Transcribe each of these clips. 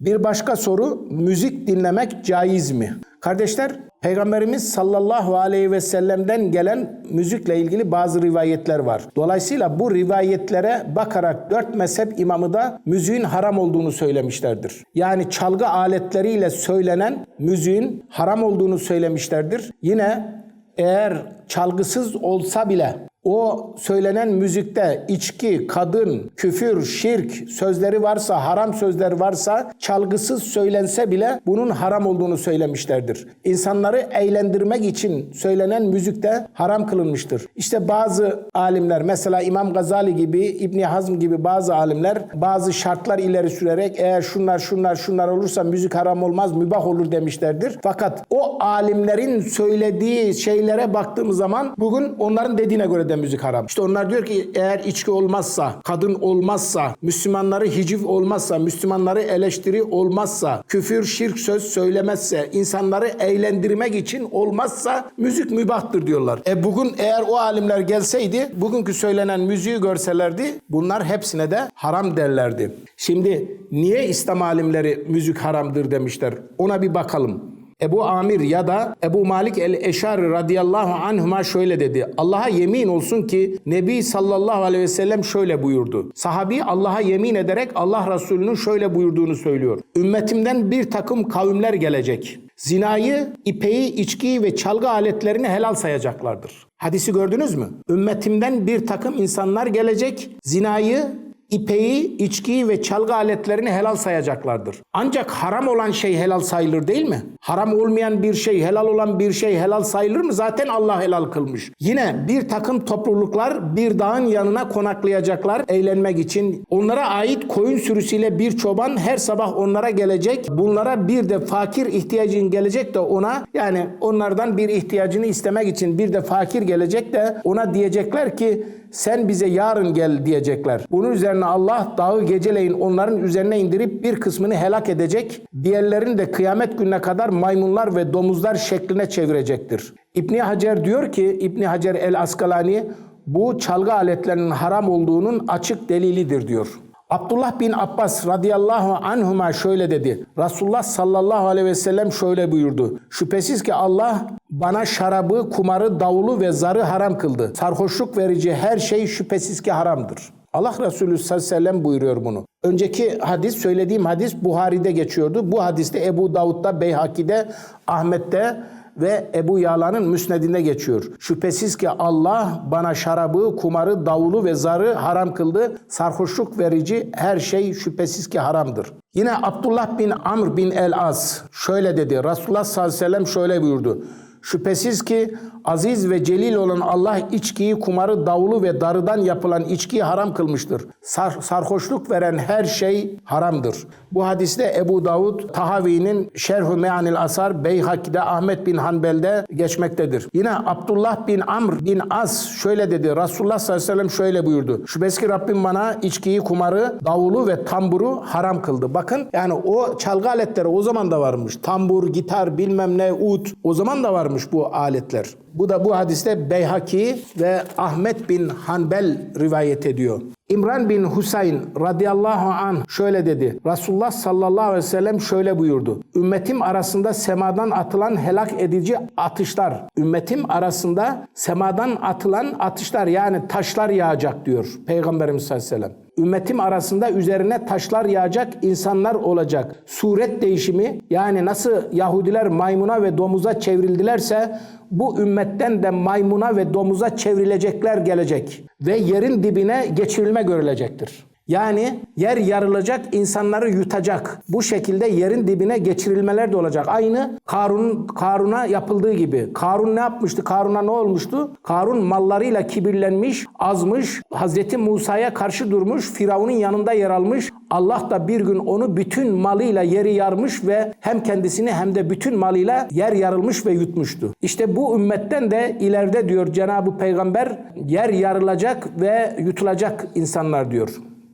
Bir başka soru, müzik dinlemek caiz mi? Kardeşler, Peygamberimiz sallallahu aleyhi ve sellem'den gelen müzikle ilgili bazı rivayetler var. Dolayısıyla bu rivayetlere bakarak dört mezhep imamı da müziğin haram olduğunu söylemişlerdir. Yani çalgı aletleriyle söylenen müziğin haram olduğunu söylemişlerdir. Yine eğer çalgısız olsa bile o söylenen müzikte içki, kadın, küfür, şirk sözleri varsa, haram sözler varsa çalgısız söylense bile bunun haram olduğunu söylemişlerdir. İnsanları eğlendirmek için söylenen müzikte haram kılınmıştır. İşte bazı alimler mesela İmam Gazali gibi, İbni Hazm gibi bazı alimler bazı şartlar ileri sürerek eğer şunlar şunlar şunlar olursa müzik haram olmaz, mübah olur demişlerdir. Fakat o alimlerin söylediği şeylere baktığımız zaman bugün onların dediğine göre de müzik haram. İşte onlar diyor ki eğer içki olmazsa, kadın olmazsa, Müslümanları hiciv olmazsa, Müslümanları eleştiri olmazsa, küfür, şirk söz söylemezse, insanları eğlendirmek için olmazsa müzik mübahtır diyorlar. E bugün eğer o alimler gelseydi, bugünkü söylenen müziği görselerdi, bunlar hepsine de haram derlerdi. Şimdi niye İslam alimleri müzik haramdır demişler? Ona bir bakalım. Ebu Amir ya da Ebu Malik el-Eşari radıyallahu anhuma şöyle dedi. Allah'a yemin olsun ki Nebi sallallahu aleyhi ve sellem şöyle buyurdu. Sahabi Allah'a yemin ederek Allah Resulü'nün şöyle buyurduğunu söylüyor. Ümmetimden bir takım kavimler gelecek. Zinayı, ipeyi, içkiyi ve çalgı aletlerini helal sayacaklardır. Hadisi gördünüz mü? Ümmetimden bir takım insanlar gelecek. Zinayı, ipeyi, içkiyi ve çalgı aletlerini helal sayacaklardır. Ancak haram olan şey helal sayılır değil mi? Haram olmayan bir şey, helal olan bir şey helal sayılır mı? Zaten Allah helal kılmış. Yine bir takım topluluklar bir dağın yanına konaklayacaklar eğlenmek için. Onlara ait koyun sürüsüyle bir çoban her sabah onlara gelecek. Bunlara bir de fakir ihtiyacın gelecek de ona yani onlardan bir ihtiyacını istemek için bir de fakir gelecek de ona diyecekler ki sen bize yarın gel diyecekler. Bunun üzerine Allah dağı geceleyin onların üzerine indirip bir kısmını helak edecek. Diğerlerini de kıyamet gününe kadar maymunlar ve domuzlar şekline çevirecektir. İbni Hacer diyor ki İbni Hacer el Askalani bu çalgı aletlerinin haram olduğunun açık delilidir diyor. Abdullah bin Abbas radıyallahu anhuma şöyle dedi. Resulullah sallallahu aleyhi ve sellem şöyle buyurdu. Şüphesiz ki Allah bana şarabı, kumarı, davulu ve zarı haram kıldı. Sarhoşluk verici her şey şüphesiz ki haramdır. Allah Resulü sallallahu aleyhi ve sellem buyuruyor bunu. Önceki hadis, söylediğim hadis Buhari'de geçiyordu. Bu hadiste Ebu Davud'da, Beyhaki'de, Ahmet'te ve Ebu Yala'nın müsnedinde geçiyor. Şüphesiz ki Allah bana şarabı, kumarı, davulu ve zarı haram kıldı. Sarhoşluk verici her şey şüphesiz ki haramdır. Yine Abdullah bin Amr bin el-As şöyle dedi. Resulullah sallallahu aleyhi ve sellem şöyle buyurdu. Şüphesiz ki aziz ve celil olan Allah içkiyi, kumarı, davulu ve darıdan yapılan içkiyi haram kılmıştır. Sar, sarhoşluk veren her şey haramdır. Bu hadiste Ebu Davud, Tahavi'nin Şerh-ü Me'anil Asar, Beyhaki'de, Ahmet bin Hanbel'de geçmektedir. Yine Abdullah bin Amr bin As şöyle dedi. Resulullah sallallahu aleyhi ve sellem şöyle buyurdu. Şüphesiz ki Rabbim bana içkiyi, kumarı, davulu ve tamburu haram kıldı. Bakın yani o çalgı aletleri o zaman da varmış. Tambur, gitar, bilmem ne, ut o zaman da varmış bu aletler. Bu da bu hadiste Beyhaki ve Ahmet bin Hanbel rivayet ediyor. İmran bin Husayn radıyallahu anh şöyle dedi. Resulullah sallallahu aleyhi ve sellem şöyle buyurdu. Ümmetim arasında semadan atılan helak edici atışlar. Ümmetim arasında semadan atılan atışlar yani taşlar yağacak diyor Peygamberimiz sallallahu aleyhi ve sellem ümmetim arasında üzerine taşlar yağacak insanlar olacak. Suret değişimi yani nasıl Yahudiler maymuna ve domuza çevrildilerse bu ümmetten de maymuna ve domuza çevrilecekler gelecek ve yerin dibine geçirilme görülecektir. Yani yer yarılacak, insanları yutacak. Bu şekilde yerin dibine geçirilmeler de olacak. Aynı Karun Karun'a yapıldığı gibi. Karun ne yapmıştı? Karun'a ne olmuştu? Karun mallarıyla kibirlenmiş, azmış, Hazreti Musa'ya karşı durmuş, Firavun'un yanında yer almış. Allah da bir gün onu bütün malıyla yeri yarmış ve hem kendisini hem de bütün malıyla yer yarılmış ve yutmuştu. İşte bu ümmetten de ileride diyor Cenab-ı Peygamber yer yarılacak ve yutulacak insanlar diyor.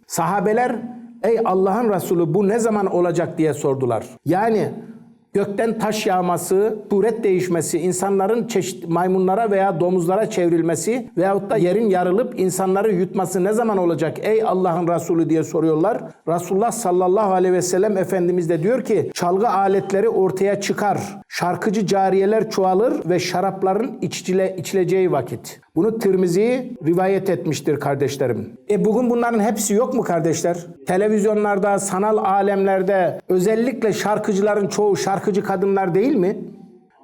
Sahabeler ey Allah'ın Resulü bu ne zaman olacak diye sordular. Yani gökten taş yağması, suret değişmesi, insanların çeşit maymunlara veya domuzlara çevrilmesi veyahut da yerin yarılıp insanları yutması ne zaman olacak ey Allah'ın Resulü diye soruyorlar. Resulullah sallallahu aleyhi ve sellem Efendimiz de diyor ki çalgı aletleri ortaya çıkar. Şarkıcı cariyeler çoğalır ve şarapların içile, içileceği vakit. Bunu Tirmizi rivayet etmiştir kardeşlerim. E bugün bunların hepsi yok mu kardeşler? Televizyonlarda, sanal alemlerde özellikle şarkıcıların çoğu şarkıcı kadınlar değil mi?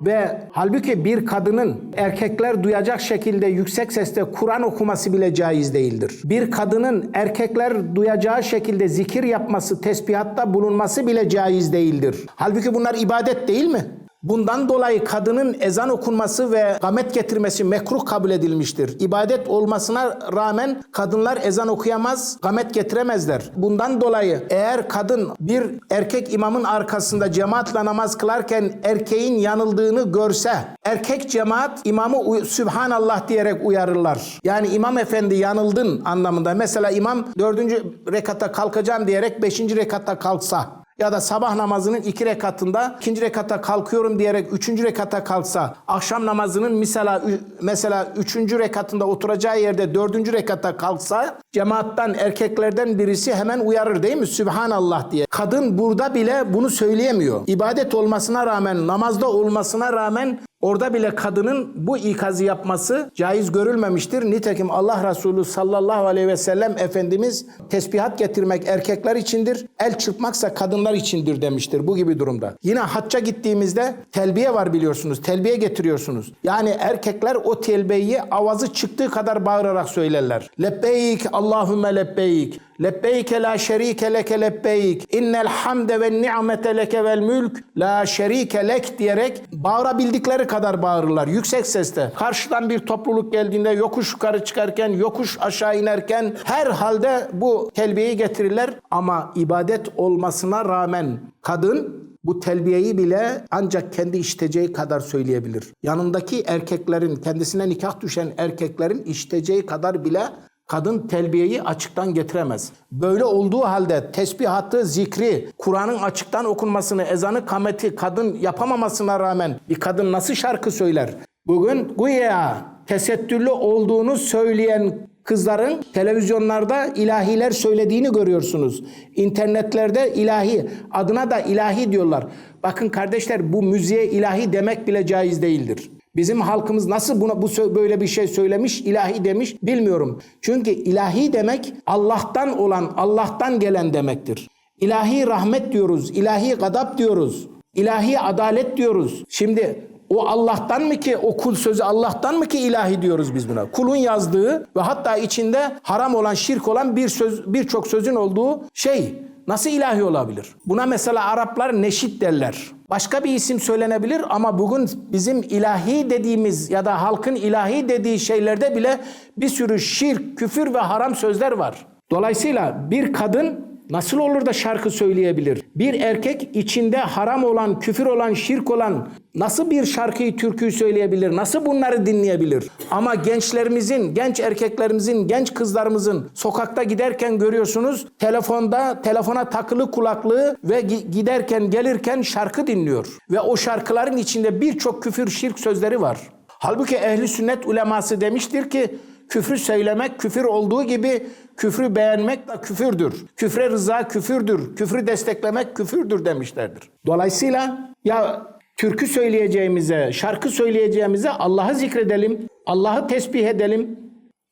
Ve halbuki bir kadının erkekler duyacak şekilde yüksek sesle Kur'an okuması bile caiz değildir. Bir kadının erkekler duyacağı şekilde zikir yapması, tesbihatta bulunması bile caiz değildir. Halbuki bunlar ibadet değil mi? Bundan dolayı kadının ezan okunması ve gamet getirmesi mekruh kabul edilmiştir. İbadet olmasına rağmen kadınlar ezan okuyamaz, gamet getiremezler. Bundan dolayı eğer kadın bir erkek imamın arkasında cemaatle namaz kılarken erkeğin yanıldığını görse, erkek cemaat imamı Sübhanallah diyerek uyarırlar. Yani imam efendi yanıldın anlamında. Mesela imam dördüncü rekatta kalkacağım diyerek beşinci rekatta kalksa, ya da sabah namazının iki rekatında ikinci rekata kalkıyorum diyerek üçüncü rekata kalksa, akşam namazının mesela mesela üçüncü rekatında oturacağı yerde dördüncü rekata kalksa, cemaattan erkeklerden birisi hemen uyarır değil mi? Sübhanallah diye. Kadın burada bile bunu söyleyemiyor. İbadet olmasına rağmen, namazda olmasına rağmen Orada bile kadının bu ikazı yapması caiz görülmemiştir. Nitekim Allah Resulü sallallahu aleyhi ve sellem Efendimiz tesbihat getirmek erkekler içindir, el çırpmaksa kadınlar içindir demiştir bu gibi durumda. Yine hacca gittiğimizde telbiye var biliyorsunuz, telbiye getiriyorsunuz. Yani erkekler o telbiyeyi avazı çıktığı kadar bağırarak söylerler. Lebbeyk Allahümme lebbeyk. Lebbeyke la şerike leke lebbeyk. İnnel hamde ve ni'mete leke vel mülk. La şerike lek diyerek bağırabildikleri kadar bağırırlar. Yüksek sesle. Karşıdan bir topluluk geldiğinde yokuş yukarı çıkarken, yokuş aşağı inerken her halde bu telbiyeyi getirirler. Ama ibadet olmasına rağmen kadın bu telbiyeyi bile ancak kendi işiteceği kadar söyleyebilir. Yanındaki erkeklerin, kendisine nikah düşen erkeklerin işiteceği kadar bile Kadın telbiyeyi açıktan getiremez. Böyle olduğu halde tesbihatı, zikri, Kur'an'ın açıktan okunmasını, ezanı, kameti kadın yapamamasına rağmen bir kadın nasıl şarkı söyler? Bugün güya tesettürlü olduğunu söyleyen kızların televizyonlarda ilahiler söylediğini görüyorsunuz. İnternetlerde ilahi, adına da ilahi diyorlar. Bakın kardeşler bu müziğe ilahi demek bile caiz değildir. Bizim halkımız nasıl buna bu böyle bir şey söylemiş, ilahi demiş bilmiyorum. Çünkü ilahi demek Allah'tan olan, Allah'tan gelen demektir. İlahi rahmet diyoruz, ilahi gadap diyoruz, ilahi adalet diyoruz. Şimdi o Allah'tan mı ki o kul sözü Allah'tan mı ki ilahi diyoruz biz buna? Kulun yazdığı ve hatta içinde haram olan, şirk olan bir söz birçok sözün olduğu şey nasıl ilahi olabilir? Buna mesela Araplar neşit derler. Başka bir isim söylenebilir ama bugün bizim ilahi dediğimiz ya da halkın ilahi dediği şeylerde bile bir sürü şirk, küfür ve haram sözler var. Dolayısıyla bir kadın nasıl olur da şarkı söyleyebilir? Bir erkek içinde haram olan, küfür olan, şirk olan nasıl bir şarkıyı, türküyü söyleyebilir? Nasıl bunları dinleyebilir? Ama gençlerimizin, genç erkeklerimizin, genç kızlarımızın sokakta giderken görüyorsunuz telefonda, telefona takılı kulaklığı ve gi- giderken, gelirken şarkı dinliyor. Ve o şarkıların içinde birçok küfür, şirk sözleri var. Halbuki ehli sünnet uleması demiştir ki Küfrü söylemek küfür olduğu gibi küfrü beğenmek de küfürdür. Küfre rıza küfürdür. Küfrü desteklemek küfürdür demişlerdir. Dolayısıyla ya türkü söyleyeceğimize, şarkı söyleyeceğimize Allah'ı zikredelim, Allah'ı tesbih edelim,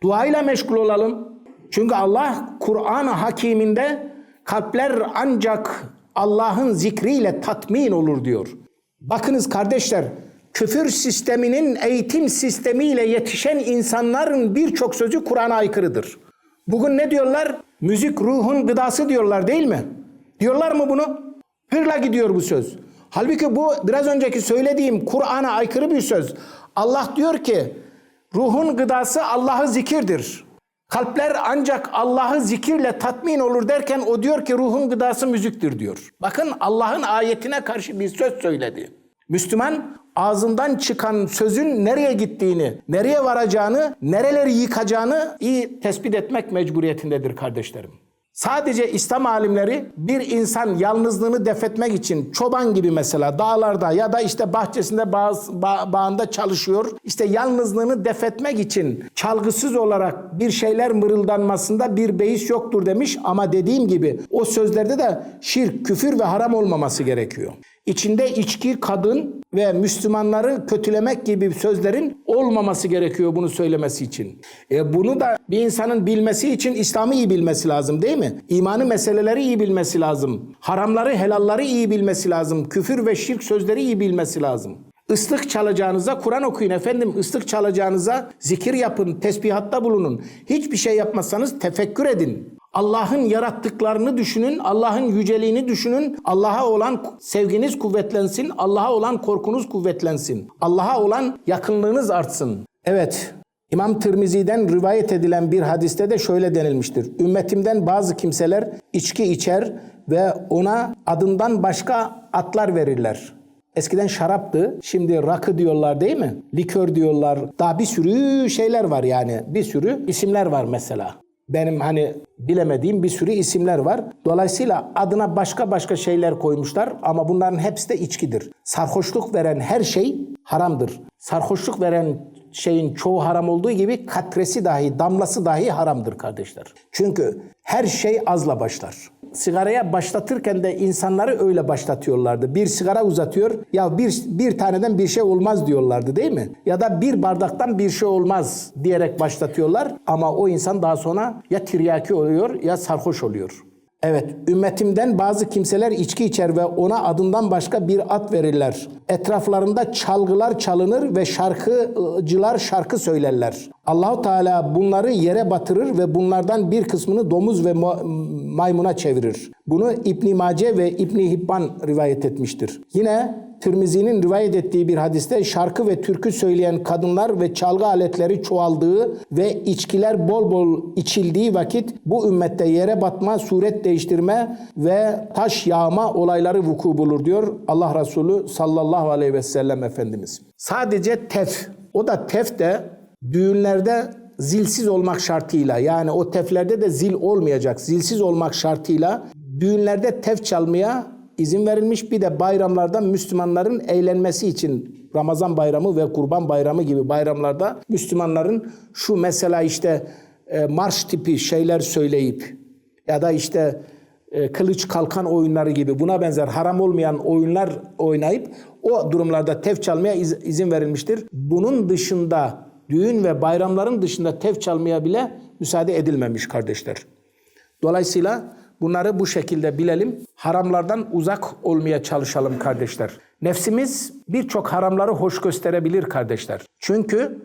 duayla meşgul olalım. Çünkü Allah Kur'an-ı Hakiminde kalpler ancak Allah'ın zikriyle tatmin olur diyor. Bakınız kardeşler, küfür sisteminin eğitim sistemiyle yetişen insanların birçok sözü Kur'an'a aykırıdır. Bugün ne diyorlar? Müzik ruhun gıdası diyorlar değil mi? Diyorlar mı bunu? Hırla gidiyor bu söz. Halbuki bu biraz önceki söylediğim Kur'an'a aykırı bir söz. Allah diyor ki ruhun gıdası Allah'ı zikirdir. Kalpler ancak Allah'ı zikirle tatmin olur derken o diyor ki ruhun gıdası müziktir diyor. Bakın Allah'ın ayetine karşı bir söz söyledi. Müslüman ağzından çıkan sözün nereye gittiğini, nereye varacağını, nereleri yıkacağını iyi tespit etmek mecburiyetindedir kardeşlerim. Sadece İslam alimleri bir insan yalnızlığını defetmek için çoban gibi mesela dağlarda ya da işte bahçesinde bağ, bağ- bağında çalışıyor. İşte yalnızlığını defetmek için çalgısız olarak bir şeyler mırıldanmasında bir beis yoktur demiş ama dediğim gibi o sözlerde de şirk, küfür ve haram olmaması gerekiyor. İçinde içki, kadın ve Müslümanları kötülemek gibi sözlerin olmaması gerekiyor bunu söylemesi için. E bunu da bir insanın bilmesi için İslam'ı iyi bilmesi lazım değil mi? İmanı meseleleri iyi bilmesi lazım. Haramları, helalları iyi bilmesi lazım. Küfür ve şirk sözleri iyi bilmesi lazım. Islık çalacağınıza Kur'an okuyun efendim. Islık çalacağınıza zikir yapın, tesbihatta bulunun. Hiçbir şey yapmazsanız tefekkür edin. Allah'ın yarattıklarını düşünün, Allah'ın yüceliğini düşünün. Allah'a olan sevginiz kuvvetlensin, Allah'a olan korkunuz kuvvetlensin. Allah'a olan yakınlığınız artsın. Evet, İmam Tirmizi'den rivayet edilen bir hadiste de şöyle denilmiştir. Ümmetimden bazı kimseler içki içer ve ona adından başka atlar verirler. Eskiden şaraptı, şimdi rakı diyorlar değil mi? Likör diyorlar. Daha bir sürü şeyler var yani. Bir sürü isimler var mesela. Benim hani bilemediğim bir sürü isimler var. Dolayısıyla adına başka başka şeyler koymuşlar ama bunların hepsi de içkidir. Sarhoşluk veren her şey haramdır. Sarhoşluk veren şeyin çoğu haram olduğu gibi katresi dahi, damlası dahi haramdır kardeşler. Çünkü her şey azla başlar. Sigaraya başlatırken de insanları öyle başlatıyorlardı. Bir sigara uzatıyor, ya bir, bir taneden bir şey olmaz diyorlardı değil mi? Ya da bir bardaktan bir şey olmaz diyerek başlatıyorlar. Ama o insan daha sonra ya tiryaki oluyor ya sarhoş oluyor. Evet, ümmetimden bazı kimseler içki içer ve ona adından başka bir ad verirler. Etraflarında çalgılar çalınır ve şarkıcılar şarkı söylerler. Allahu Teala bunları yere batırır ve bunlardan bir kısmını domuz ve ma- maymuna çevirir. Bunu İbn Mace ve İbn Hibban rivayet etmiştir. Yine Tirmizi'nin rivayet ettiği bir hadiste şarkı ve türkü söyleyen kadınlar ve çalgı aletleri çoğaldığı ve içkiler bol bol içildiği vakit bu ümmette yere batma, suret değiştirme ve taş yağma olayları vuku bulur diyor Allah Resulü sallallahu aleyhi ve sellem Efendimiz. Sadece tef, o da tef de düğünlerde zilsiz olmak şartıyla yani o teflerde de zil olmayacak, zilsiz olmak şartıyla düğünlerde tef çalmaya izin verilmiş. Bir de bayramlarda Müslümanların eğlenmesi için Ramazan bayramı ve Kurban bayramı gibi bayramlarda Müslümanların şu mesela işte e, marş tipi şeyler söyleyip ya da işte e, kılıç kalkan oyunları gibi buna benzer haram olmayan oyunlar oynayıp o durumlarda tef çalmaya iz- izin verilmiştir. Bunun dışında düğün ve bayramların dışında tef çalmaya bile müsaade edilmemiş kardeşler. Dolayısıyla bunları bu şekilde bilelim. Haramlardan uzak olmaya çalışalım kardeşler. Nefsimiz birçok haramları hoş gösterebilir kardeşler. Çünkü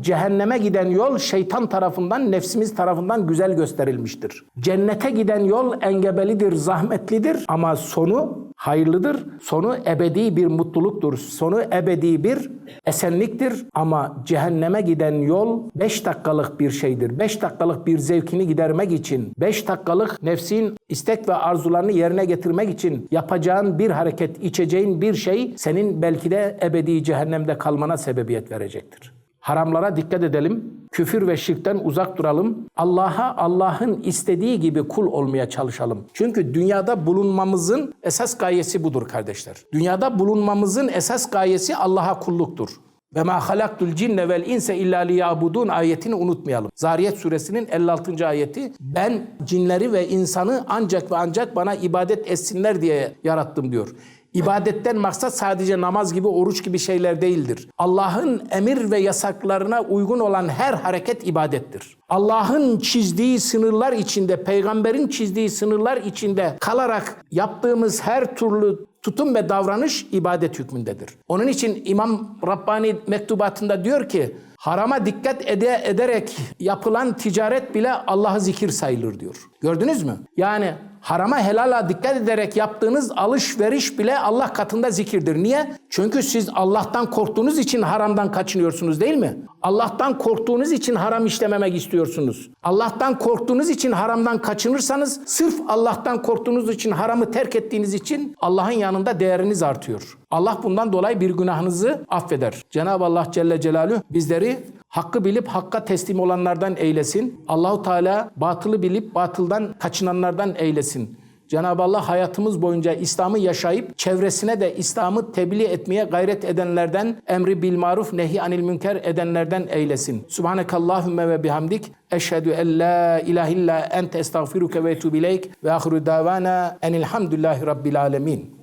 cehenneme giden yol şeytan tarafından, nefsimiz tarafından güzel gösterilmiştir. Cennete giden yol engebelidir, zahmetlidir ama sonu hayırlıdır. Sonu ebedi bir mutluluktur. Sonu ebedi bir esenliktir. Ama cehenneme giden yol 5 dakikalık bir şeydir. 5 dakikalık bir zevkini gidermek için, 5 dakikalık nefsin istek ve arzularını yerine getirmek için yapacağın bir hareket, içeceğin bir şey senin belki de ebedi cehennemde kalmana sebebiyet verecektir. Haramlara dikkat edelim. Küfür ve şirkten uzak duralım. Allah'a Allah'ın istediği gibi kul olmaya çalışalım. Çünkü dünyada bulunmamızın esas gayesi budur kardeşler. Dünyada bulunmamızın esas gayesi Allah'a kulluktur. Ve ma halaktul cinne vel inse illa liyabudun ayetini unutmayalım. Zariyet suresinin 56. ayeti ben cinleri ve insanı ancak ve ancak bana ibadet etsinler diye yarattım diyor. İbadetten maksat sadece namaz gibi, oruç gibi şeyler değildir. Allah'ın emir ve yasaklarına uygun olan her hareket ibadettir. Allah'ın çizdiği sınırlar içinde, peygamberin çizdiği sınırlar içinde kalarak yaptığımız her türlü tutum ve davranış ibadet hükmündedir. Onun için İmam Rabbani mektubatında diyor ki, harama dikkat ede ederek yapılan ticaret bile Allah'ı zikir sayılır diyor. Gördünüz mü? Yani harama helala dikkat ederek yaptığınız alışveriş bile Allah katında zikirdir. Niye? Çünkü siz Allah'tan korktuğunuz için haramdan kaçınıyorsunuz değil mi? Allah'tan korktuğunuz için haram işlememek istiyorsunuz. Allah'tan korktuğunuz için haramdan kaçınırsanız sırf Allah'tan korktuğunuz için haramı terk ettiğiniz için Allah'ın yanında değeriniz artıyor. Allah bundan dolayı bir günahınızı affeder. Cenab-ı Allah Celle Celaluhu bizleri Hakkı bilip hakka teslim olanlardan eylesin. Allahu Teala batılı bilip batıldan kaçınanlardan eylesin. Cenab-ı Allah hayatımız boyunca İslam'ı yaşayıp çevresine de İslam'ı tebliğ etmeye gayret edenlerden, emri bil maruf nehi anil münker edenlerden eylesin. Subhanekallahümme ve bihamdik. Eşhedü en la ilahe illa ente estağfiruke ve etûbü ve ahiru davana enilhamdülillahi rabbil alemin.